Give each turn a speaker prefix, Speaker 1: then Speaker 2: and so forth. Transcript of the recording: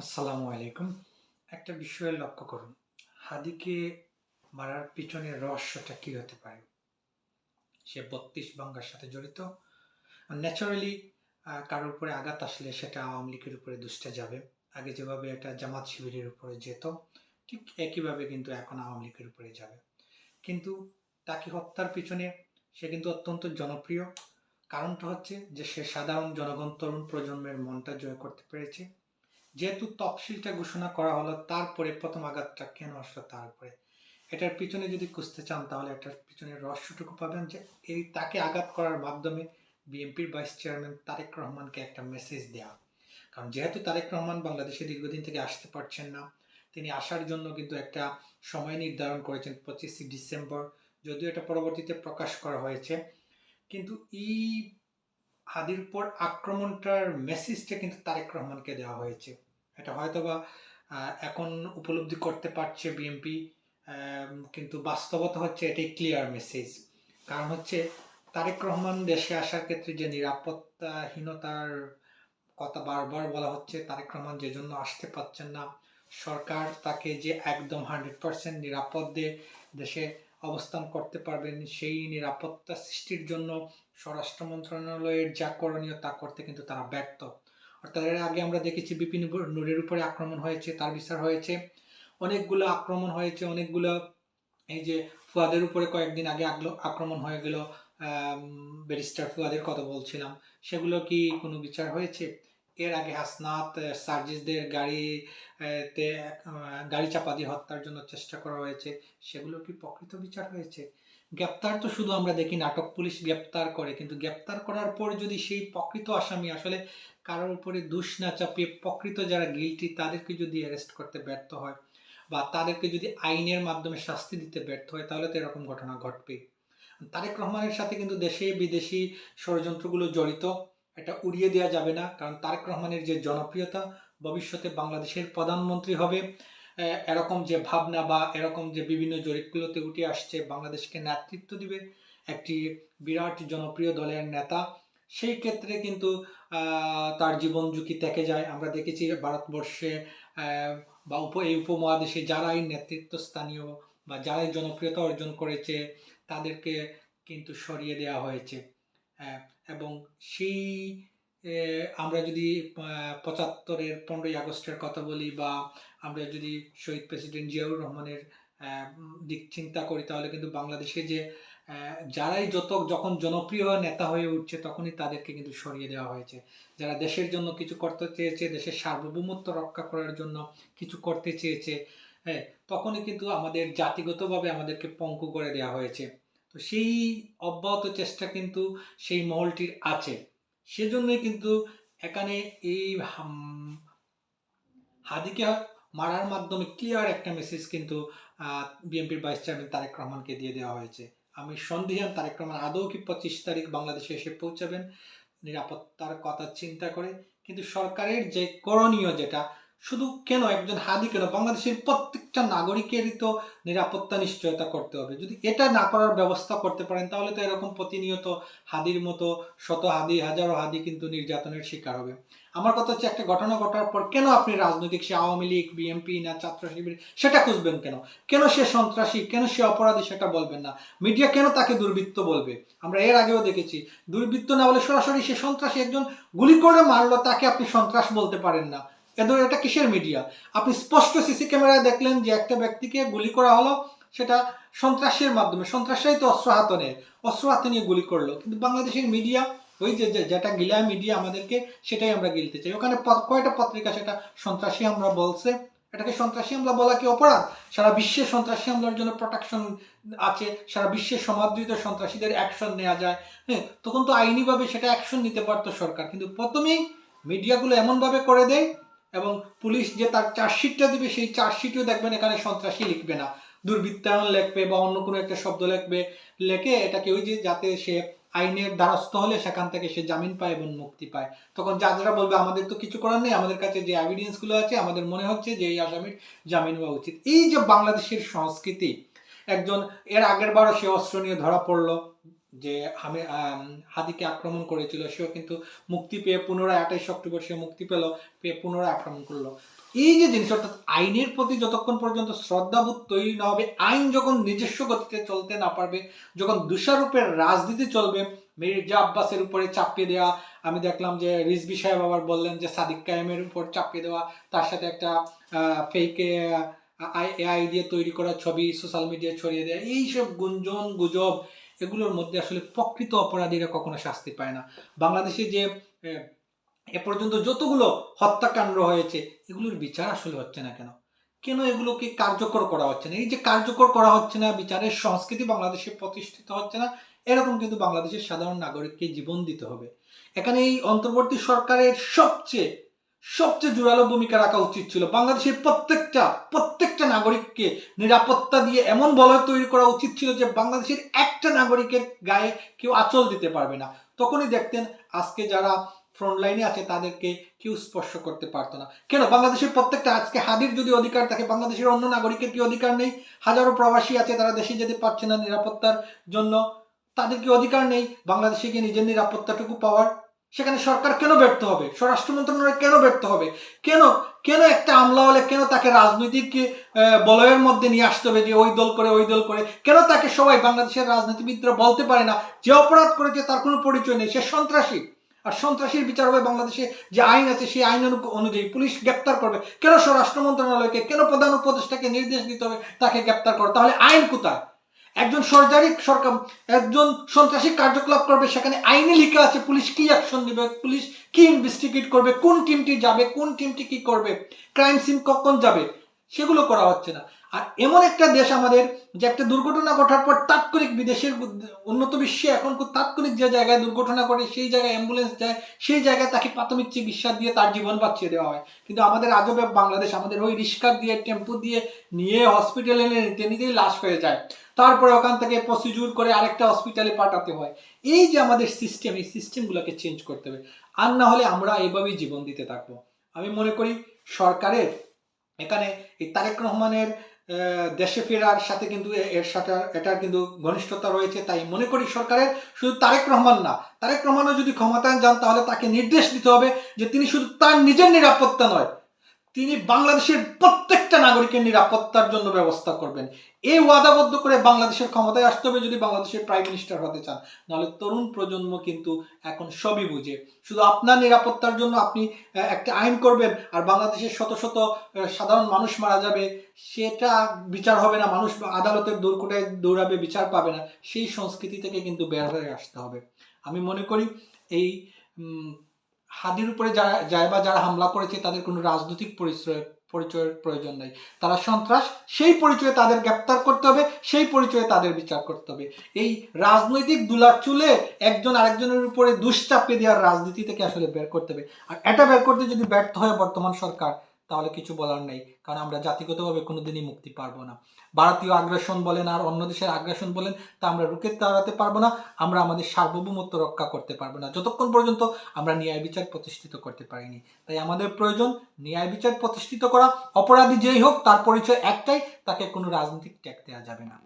Speaker 1: আসসালামু আলাইকুম। একটা বিষয়ে লক্ষ্য করুন, হাদিকে মারার পিছনে রহস্যটা কি হতে পারে? সে বত্রিশ বাঙ্গার সাথে জড়িত। ন্যাচারালি কারোর উপরে আঘাত আসলে সেটা আওয়ামী লীগের উপরে দুষ্টা যাবে। আগে যেভাবে এটা জামাত শিবিরের উপরে যেত, ঠিক একইভাবে কিন্তু এখন আওয়ামী লীগের উপরে যাবে। কিন্তু তাকে হত্যার পিছনে সে কিন্তু অত্যন্ত জনপ্রিয়। কারণটা হচ্ছে যে সে সাধারণ জনগণ, তরুণ প্রজন্মের মনটা জয় করতে পেরেছে। যেহেতু তফসিলটা ঘোষণা করা হলো, তারপরে প্রথম আঘাতটা কেন আসলো তারপরে? এটার পিছনে যদি খুঁজতে চান তাহলে এটার পিছনে রহস্যটুকু পাবেন যে এই তাকে আঘাত করার মাধ্যমে বিএনপির ভাইস চেয়ারম্যান তারেক রহমানকে একটা মেসেজ দেওয়া কারণ যেহেতু তারেক রহমান বাংলাদেশে দীর্ঘদিন থেকে আসতে পারছেন না, তিনি আসার জন্য কিন্তু একটা সময় নির্ধারণ করেছেন পঁচিশে ডিসেম্বর, যদিও এটা পরবর্তীতে প্রকাশ করা হয়েছে। কিন্তু এই হাদির পর আক্রমণটার মেসেজটা কিন্তু তারেক রহমানকে দেওয়া হয়েছে। এটা হয়তোবা এখন উপলব্ধি করতে পারছে বিএনপি কিন্তু বাস্তবতা হচ্ছে এটাই ক্লিয়ার মেসেজ কারণ হচ্ছে, তারেক রহমান দেশে আসার ক্ষেত্রে যে নিরাপত্তাহীনতার কথা বারবার বলা হচ্ছে, তারেক রহমান যে জন্য আসতে পারছেন না, সরকার তাকে যে একদম হান্ড্রেড পার্সেন্ট নিরাপদে দেশে অবস্থান করতে পারবেন, সেই নিরাপত্তা সৃষ্টির জন্য স্বরাষ্ট্র মন্ত্রণালয়ের যা করণীয় তা করতে কিন্তু তারা ব্যর্থ। অর্থাৎ এর আগে আমরা দেখেছি বিপিন নূরের উপরে আক্রমণ হয়েছে, তার বিচার হয়েছে। অনেকগুলো আক্রমণ হয়েছে, অনেকগুলো এই যে ফুয়াদের উপরে কয়েকদিন আগে আক্রমণ হয়ে গেল ব্যারিস্টার ফুয়াদের কথা বলছিলাম। সেগুলো কি কোনো বিচার হয়েছে? এর আগে হাসনাত সার্জিসদের গাড়ি আহ, তে আহ, গাড়ি চাপা দিয়ে হত্যার জন্য চেষ্টা করা হয়েছে সেগুলো কি প্রকৃত বিচার হয়েছে? গ্রেপ্তার তো শুধু আমরা দেখি নাটক পুলিশ গ্রেপ্তার করে কিন্তু গ্রেপ্তার করার পর যদি সেই প্রকৃত আসামি আসলে কারোর উপরে দোষ না চাপিয়ে প্রকৃত যারা গিলটি তাদেরকে যদি অ্যারেস্ট করতে ব্যর্থ হয় বা তাদেরকে যদি আইনের মাধ্যমে শাস্তি দিতে ব্যর্থ হয় তাহলে তো এরকম ঘটনা ঘটবে তারেক রহমানের সাথে কিন্তু দেশে বিদেশি ষড়যন্ত্রগুলো জড়িত। এটা উড়িয়ে দেওয়া যাবে না। কারণ তারেক রহমানের যে জনপ্রিয়তা ভবিষ্যতে বাংলাদেশের প্রধানমন্ত্রী হবে এরকম যে ভাবনা বা এরকম যে বিভিন্ন জরিপগুলোতে উঠে আসছে, বাংলাদেশকে নেতৃত্ব দিবে একটি বিরাট জনপ্রিয় দলের নেতা, সেই ক্ষেত্রে কিন্তু তার জীবন ঝুঁকি থেকে যায়। আমরা দেখেছি ভারতবর্ষে বা উপ, এই উপমহাদেশে যারাই নেতৃত্ব স্থানীয় বা যারাই জনপ্রিয়তা অর্জন করেছে, তাদেরকে কিন্তু সরিয়ে দেওয়া হয়েছে। এবং সেই আমরা যদি পঁচাত্তরের পনেরোই আগস্টের কথা বলি বা আমরা যদি শহীদ প্রেসিডেন্ট জিয়াউর রহমানের দিক চিন্তা করি, তাহলে কিন্তু বাংলাদেশে যে যারাই যত, যখন জনপ্রিয় নেতা হয়ে উঠছে, তখনই তাদেরকে কিন্তু সরিয়ে দেওয়া হয়েছে। যারা দেশের জন্য কিছু করতে চেয়েছে, দেশের সার্বভৌমত্ব রক্ষা করার জন্য কিছু করতে চেয়েছে হ্যাঁ তখনই কিন্তু আমাদের জাতিগতভাবে আমাদেরকে পঙ্কু করে দেওয়া হয়েছে। তো সেই অব্যাহত চেষ্টা কিন্তু সেই মহলটির আছে। সেজন্যই কিন্তু এখানে এই হাদিকে মারার মাধ্যমে ক্লিয়ার একটা মেসেজ কিন্তু বিএনপির ভাইস চেয়ারম্যান তারেক রহমানকে দিয়ে দেওয়া হয়েছে। আমি সন্দেহান তারেক রহমান আদৌ কি পঁচিশ তারিখ বাংলাদেশে এসে পৌঁছাবেন? নিরাপত্তার কথা চিন্তা করে। কিন্তু সরকারের যে করণীয় যেটা শুধু কেন একজন হাদি কেন? বাংলাদেশের প্রত্যেকটা নাগরিকেরই তো নিরাপত্তা নিশ্চয়তা করতে হবে। যদি এটা না করার ব্যবস্থা করতে পারেন, তাহলে তো এরকম প্রতিনিয়ত হাদির মতো শত হাদি, হাজারো হাদি কিন্তু নির্যাতনের শিকার হবে। আমার কথা হচ্ছে, একটা ঘটনা ঘটার পর কেন আপনি রাজনৈতিক সে আওয়ামী লীগ বিএনপি না ছাত্র শিবির, সেটা খুঁজবেন কেন? কেন সে সন্ত্রাসী, কেন সে অপরাধী সেটা বলবেন না? মিডিয়া কেন তাকে দুর্বৃত্ত বলবে? আমরা এর আগেও দেখেছি, দুর্বৃত্ত না বলে সরাসরি সে সন্ত্রাসী একজন গুলি করে মারলো, তাকে আপনি সন্ত্রাস বলতে পারেন না। এদের এটা কিসের মিডিয়া আপনি স্পষ্ট সিসি ক্যামেরায় দেখলেন যে একটা ব্যক্তিকে গুলি করা হলো, সেটা সন্ত্রাসের মাধ্যমে, সন্ত্রাসীরাই তো অস্ত্র হাতে নেয়, অস্ত্র হাতে নিয়ে গুলি করল। কিন্তু বাংলাদেশের মিডিয়া ওই যে যেটা গিলা মিডিয়া আমাদেরকে, সেটাই আমরা গিলতে চাই। ওখানে কয়টা পত্রিকা সেটা সন্ত্রাসী আমরা বলছে? এটাকে সন্ত্রাসী হামলা বলা কি অপরাধ? সারা বিশ্বে সন্ত্রাসী হামলার জন্য প্রোটেকশন আছে, সারা বিশ্বে সমাদৃত সন্ত্রাসীদের অ্যাকশন নেওয়া যায়। হ্যাঁ তখন তো আইনিভাবে সেটা অ্যাকশন নিতে পারতো সরকার। কিন্তু প্রথমেই মিডিয়াগুলো এমনভাবে করে দেয় এবং পুলিশ যে তার চার্জশিটটা দিবে, সেই চার্জশিটও দেখবেন এখানে সন্ত্রাসী লিখবে না। দুর্বৃত্তায়ন লিখবে বা অন্য কোনো একটা শব্দ লিখবে, লেখে এটাকে ওই যে যাতে সে আইনের দ্বারস্থ হলে সেখান থেকে সে জামিন পায় এবং মুক্তি পায়। তখন জাজরা বলবে, আমাদের তো কিছু করার নেই, আমাদের কাছে যে এভিডেন্সগুলো আছে, আমাদের মনে হচ্ছে যে এই আসামির জামিন হওয়া উচিত। এই যে বাংলাদেশের সংস্কৃতি, একজন, এর আগের বারও সে অস্ত্র নিয়ে ধরা পড়ল। যে হাদিকে আক্রমণ করেছিল, সেও কিন্তু মুক্তি পেয়ে পুনরায় আঠাইশ অক্টোবর সে মুক্তি পেল, পেয়ে পুনরায় আক্রমণ করল। এই যে জিনিস, অর্থাৎ আইনের প্রতি যতক্ষণ পর্যন্ত শ্রদ্ধাবোধ তৈরি না হবে, আইন যখন নিজস্ব গতিতে চলতে না পারবে, যখন দোষারোপের রাজনীতি চলবে, মির্জা আব্বাসের উপরে চাপিয়ে দেওয়া আমি দেখলাম যে রিজবি সাহেব আবার বললেন যে সাদিক কায়েমের উপর চাপিয়ে দেওয়া, তার সাথে একটা ফেক এআই দিয়ে তৈরি করা ছবি সোশ্যাল মিডিয়ায় ছড়িয়ে দেওয়া এইসব গুঞ্জন গুজব এগুলোর মধ্যে আসলে প্রকৃত অপরাধীরা কখনো শাস্তি পায় না। বাংলাদেশে যে, এ পর্যন্ত যতগুলো হত্যাকাণ্ড হয়েছে, এগুলোর বিচার আসলে হচ্ছে না কেন? কেন এগুলোকে কার্যকর করা হচ্ছে না? এই যে কার্যকর করা হচ্ছে না, বিচারের সংস্কৃতি বাংলাদেশে প্রতিষ্ঠিত হচ্ছে না, এরকম কিন্তু বাংলাদেশের সাধারণ নাগরিককে জীবন দিতে হবে। এখানে এই অন্তর্বর্তী সরকারের সবচেয়ে সবচেয়ে জোরালো ভূমিকা রাখা উচিত ছিল। বাংলাদেশের প্রত্যেকটা প্রত্যেকটা নাগরিককে নিরাপত্তা দিয়ে এমন বলয় তৈরি করা উচিত ছিল যে বাংলাদেশের একটা নাগরিকের গায়ে কেউ আচল দিতে পারবে না। তখনই দেখতেন আজকে যারা ফ্রন্ট লাইনে আছে তাদেরকে কেউ স্পর্শ করতে পারতো না। কেন? বাংলাদেশের প্রত্যেকটা, আজকে হাদির যদি অধিকার থাকে, বাংলাদেশের অন্য নাগরিকের কি অধিকার নেই? হাজারো প্রবাসী আছে, তারা দেশে যেতে পারছে না নিরাপত্তার জন্য। তাদের কি অধিকার নেই? বাংলাদেশে গিয়ে নিজের নিরাপত্তাটুকু পাওয়ার সেখানে সরকার কেন ব্যর্থ হবে? স্বরাষ্ট্র মন্ত্রণালয় কেন ব্যর্থ হবে? কেন কেন একটা আমলা হলে কেন তাকে রাজনৈতিক বলয়ের মধ্যে নিয়ে আসতে হবে যে ওই দল করে, ওই দল করে? কেন তাকে সবাই বাংলাদেশের রাজনীতিবিদরা বলতে পারে না যে অপরাধ করেছে তার কোনো পরিচয় নেই? সে সন্ত্রাসী। আর সন্ত্রাসীর বিচার হবে বাংলাদেশে যে আইন আছে, সেই আইন অনুযায়ী পুলিশ গ্রেপ্তার করবে। কেন স্বরাষ্ট্র মন্ত্রণালয়কে, কেন প্রধান উপদেষ্টাকে নির্দেশ দিতে হবে তাকে গ্রেপ্তার করো? তাহলে আইন কোথায়? একজন সরকারি সরকার, একজন সন্ত্রাসী কার্যকলাপ করবে, সেখানে আইনে লেখা আছে পুলিশ কি অ্যাকশন দিবে পুলিশ কি ইনভেস্টিগেট করবে, কোন টিমটি যাবে, কোন টিমটি কি করবে ক্রাইম সিন কখন যাবে, সেগুলো করা হচ্ছে না। আর এমন একটা দেশ আমাদের যে একটা দুর্ঘটনা ঘটার পর তাৎক্ষণিক বিদেশের উন্নত বিশ্বে এখন খুব তাৎক্ষণিক যে জায়গায় দুর্ঘটনা ঘটে, সেই জায়গায় অ্যাম্বুলেন্স যায়, সেই জায়গায় তাকে প্রাথমিক চিকিৎসা দিয়ে তার জীবন বাঁচিয়ে দেওয়া হয়। কিন্তু আমাদের আজবে বাংলাদেশ আমাদের ওই রিক্সা দিয়ে, টেম্পু দিয়ে নিয়ে হসপিটালে নিতে নিতেই লাশ হয়ে যায়। তারপরে ওখান থেকে প্রসিডিউর করে আরেকটা হসপিটালে পাঠাতে হয়। এই যে আমাদের সিস্টেম এই সিস্টেমগুলোকে চেঞ্জ করতে হবে। আর না হলে আমরা এভাবেই জীবন দিতে থাকব। আমি মনে করি সরকারের এখানে এই তারেক রহমানের দেশে ফেরার সাথে কিন্তু এর সাথে এটার কিন্তু ঘনিষ্ঠতা রয়েছে, তাই মনে করি সরকারের শুধু তারেক রহমান না, তারেক রহমানও যদি ক্ষমতায় যান তাহলে তাকে নির্দেশ দিতে হবে যে তিনি শুধু তার নিজের নিরাপত্তা নয় তিনি বাংলাদেশের প্রত্যেকটা নাগরিকের নিরাপত্তার জন্য ব্যবস্থা করবেন। এই ওয়াদাবদ্ধ করে বাংলাদেশের ক্ষমতায় আসতে হবে যদি বাংলাদেশের প্রাইম মিনিস্টার হতে চান। নাহলে তরুণ প্রজন্ম কিন্তু এখন সবই বুঝে। শুধু আপনার নিরাপত্তার জন্য আপনি একটা আইন করবেন আর বাংলাদেশের শত শত সাধারণ মানুষ মারা যাবে, সেটা বিচার হবে না। মানুষ আদালতের দৌড়কোটায় দৌড়াবে, বিচার পাবে না। সেই সংস্কৃতি থেকে কিন্তু বের হয়ে আসতে হবে। আমি মনে করি এই হাদির উপরে যারা যায় বা যারা হামলা করেছে, তাদের কোনো রাজনৈতিক পরিচয়, পরিচয়ের প্রয়োজন নাই। তারা সন্ত্রাস, সেই পরিচয়ে তাদের গ্রেপ্তার করতে হবে, সেই পরিচয়ে তাদের বিচার করতে হবে। এই রাজনৈতিক দুলার চুলে একজন আরেকজনের উপরে দুশ্চাপিয়ে দেওয়ার রাজনীতি থেকে আসলে বের করতে হবে। আর এটা বের করতে যদি ব্যর্থ হয় বর্তমান সরকার তাহলে কিছু বলার নেই, কারণ আমরা জাতিগতভাবে কোনোদিনই মুক্তি পারব না। ভারতীয় আগ্রাসন বলেন আর অন্য দেশের আগ্রাসন বলেন, তা আমরা রুখে দাঁড়াতে পারব না, আমরা আমাদের সার্বভৌমত্ব রক্ষা করতে পারব না। যতক্ষণ পর্যন্ত আমরা ন্যায় বিচার প্রতিষ্ঠিত করতে পারিনি। তাই আমাদের প্রয়োজন ন্যায় বিচার প্রতিষ্ঠিত করা। অপরাধী যেই হোক, তার পরিচয় একটাই, তাকে কোনো রাজনৈতিক ট্যাগ দেওয়া যাবে না।